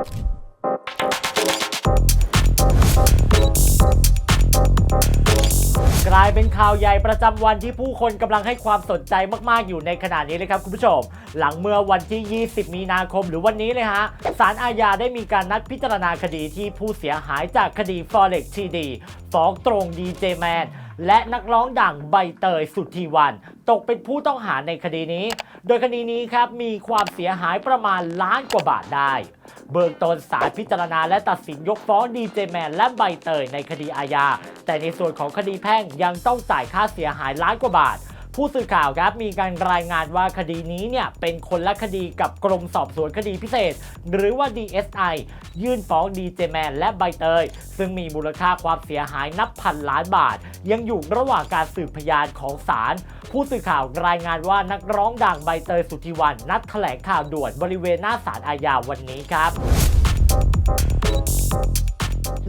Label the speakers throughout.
Speaker 1: กลายเป็นข่าวใหญ่ประจำวันที่ผู้คนกำลังให้ความสนใจมากๆ อยู่ในขณะนี้เลยครับคุณผู้ชม หลังเมื่อวันที่ 20 มีนาคมหรือวันนี้เลยฮะศาลอาญาได้มีการนัดพิจารณาคดีที่ผู้เสียหายจากคดี Forex TD ฟ้องตรงดีเจแมน และนักร้องดังใบเตยสุทธีวัน ตกเป็นผู้ต้องหาในคดีนี้ โดยคดีนี้ครับมีความเสียหายประมาณล้านกว่าบาทได้ เบื้องต้นศาลพิจารณาและตัดสินยกฟ้องดีเจแมนและใบเตยในคดีอาญา แต่ในส่วนของคดีแพ่งยังต้องจ่ายค่าเสียหายล้านกว่าบาท ผู้สื่อข่าวครับมีการรายงานว่าคดีนี้เนี่ยเป็นคนละคดีกับกรมสอบสวนคดีพิเศษ หรือว่า DSI ยื่นฟ้องดีเจแมนและใบเตย ซึ่งมีมูลค่าความเสียหายนับพันล้านบาท ยังอยู่ระหว่างการสืบพยานของศาลผู้สื่อข่าวรายงานว่านักร้องดังใบเตยสุทธิวันนัดแถลงข่าวด่วนบริเวณหน้าศาลอาญาวันนี้ครับ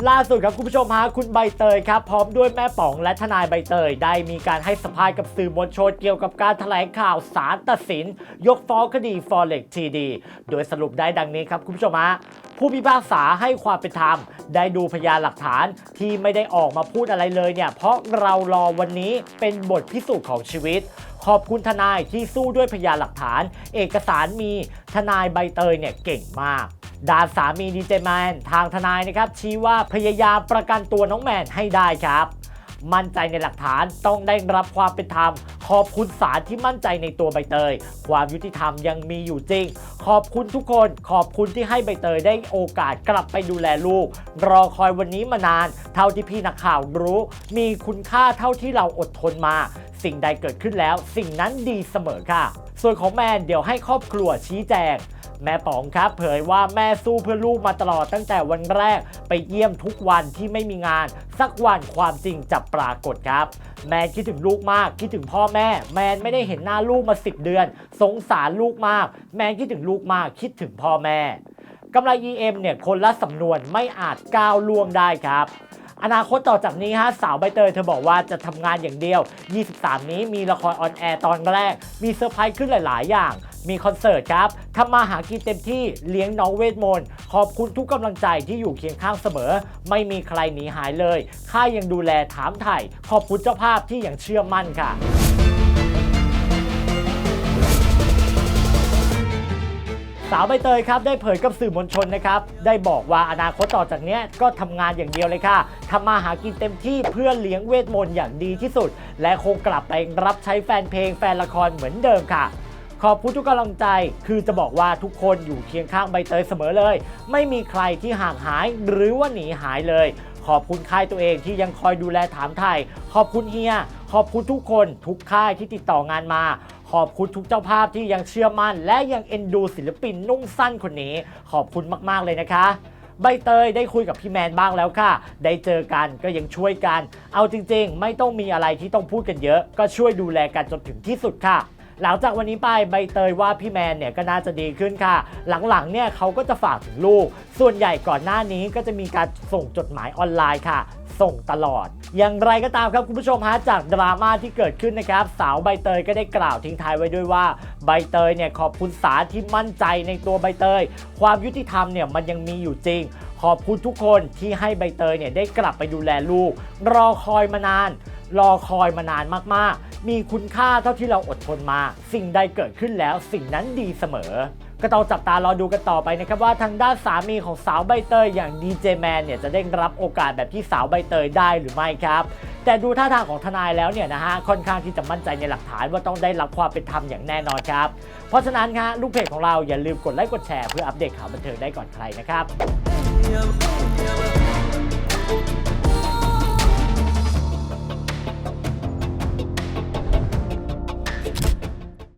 Speaker 1: ล่าสุดครับคุณผู้ชมฮะคุณใบเตยครับ พร้อมด้วยแม่ป๋องและทนายใบเตย ได้มีการให้สัมภาษณ์กับสื่อมวลชนเกี่ยวกับการแถลงข่าวสารตัดสิน ยกฟ้องคดี Forex TD โดยสรุปได้ดังนี้ครับคุณผู้ชมฮะผู้พิพากษาให้ความเป็นธรรม ได้ดูพยานหลักฐานที่ไม่ได้ออกมาพูดอะไรเลยเนี่ย เพราะเรารอวันนี้เป็นบทพิสูจน์ของชีวิต ขอบคุณทนายที่สู้ด้วยพยานหลักฐาน เอกสารมีทนายใบเตยเนี่ยเก่งมาก ด้านสามีดีเจแมนทางทนายนะครับชี้ว่าพยายามประกันตัวน้องแมนให้ได้ครับ มั่นใจในหลักฐานต้องได้รับความเป็นธรรม ขอบคุณศาลที่มั่นใจในตัวใบเตย ความยุติธรรมยังมีอยู่จริง ขอบคุณทุกคน ขอบคุณที่ให้ใบเตยได้โอกาสกลับไปดูแลลูก รอคอยวันนี้มานาน เท่าที่พี่นักข่าวรู้ มีคุณค่าเท่าที่เราอดทนมา สิ่งใดเกิดขึ้นแล้ว สิ่งนั้นดีเสมอค่ะ ส่วนของแมนเดี๋ยวให้ครอบครัวชี้แจง แม่ป๋องครับ เผยว่าแม่สู้เพื่อลูกมาตลอดตั้งแต่วันแรก ไปเยี่ยมทุกวันที่ไม่มีงาน สักวันความจริงจะปรากฏครับ แมนคิดถึงลูกมาก คิดถึงพ่อแม่ แมนไม่ได้เห็นหน้าลูกมา 10 เดือน สงสารลูกมาก แมนคิดถึงลูกมาก คิดถึงพ่อแม่กำไร EM เนี่ยคนละสำนวนไม่อาจก้าวล่วงได้ครับ อนาคตต่อจากนี้ฮะสาวใบเตยเธอบอกว่าจะทำงานอย่างเดียว 23 นี้มีละครออนแอร์ตอนแรก มีเซอร์ไพรส์ขึ้นหลาย ๆ อย่าง มีคอนเสิร์ตครับทำมาหากินเต็มที่เลี้ยงน้องเวทมนต์ขอบคุณทุกกำลังใจที่อยู่เคียงข้างเสมอ ไม่มีใครหนีหายเลยข้ายังดูแลถามไถ่ขอบคุณเจ้าภาพที่ยังเชื่อมั่นค่ะ สาวใบเตยครับได้เผยกับสื่อมวลชนนะครับได้บอกว่าอนาคตต่อจากนี้ก็ทำงานอย่างเดียวเลยค่ะทำมาหากินเต็มที่เพื่อเลี้ยงเวทมนต์อย่างดีที่สุด และคงกลับไปรับใช้แฟนเพลงแฟนละครเหมือนเดิมค่ะขอบคุณทุกกำลังใจ คือจะบอกว่าทุกคนอยู่เคียงข้างใบเตยเสมอเลย ไม่มีใครที่ห่างหายหรือว่าหนีหายเลย ขอบคุณค่ายตัวเองที่ยังคอยดูแลถามไทย ขอบคุณเฮีย ขอบคุณทุกคน ทุกค่ายที่ติดต่องานมา ขอบคุณทุกเจ้าภาพที่ยังเชื่อมั่น และยังเอ็นดูศิลปินนุ่งสั้นคนนี้ ขอบคุณมากๆเลยนะคะ ใบเตยได้คุยกับพี่แมนบ้างแล้วค่ะ ได้เจอกันก็ยังช่วยกัน เอาจริงๆ ไม่ต้องมีอะไรที่ต้องพูดกันเยอะ ก็ช่วยดูแลกันจนถึงที่สุดค่ะ หลังจากวันนี้ไปใบเตยว่าพี่แมนเนี่ยก็น่าจะดีขึ้นค่ะ หลังๆเนี่ยเขาก็จะฝากถึงลูก ส่วนใหญ่ก่อนหน้านี้ก็จะมีการส่งจดหมายออนไลน์ค่ะส่งตลอด อย่างไรก็ตามครับคุณผู้ชมฮะจากดราม่าที่เกิดขึ้นนะครับ สาวใบเตยก็ได้กล่าวทิ้งท้ายไว้ด้วยว่าใบเตยเนี่ยขอบคุณศาลที่มั่นใจในตัวใบเตย ความยุติธรรมเนี่ยมันยังมีอยู่จริง ขอบคุณทุกคนที่ให้ใบเตยเนี่ยได้กลับไปดูแลลูก รอคอยมานาน รอคอยมานานมากๆ มีคุณค่าเท่าที่เราอดทนมา สิ่งใดเกิดขึ้นแล้วสิ่งนั้นดีเสมอ ก็ต้องจับตารอดูกันต่อไปนะครับว่าทางด้านสามีของสาวใบเตยอย่างดีเจแมนเนี่ยจะได้รับโอกาสแบบที่สาวใบเตยได้หรือไม่ครับแต่ดูท่าทางของทนายแล้วเนี่ยนะฮะค่อนข้างที่จะมั่นใจในหลักฐานว่าต้องได้รับความเป็นธรรมอย่างแน่นอนครับ เพราะฉะนั้นฮะลูกเพจของเราอย่าลืมกดไลค์กดแชร์เพื่ออัปเดตข่าวบันเทิงได้ก่อนใครนะครับ
Speaker 2: Yeah, yeah,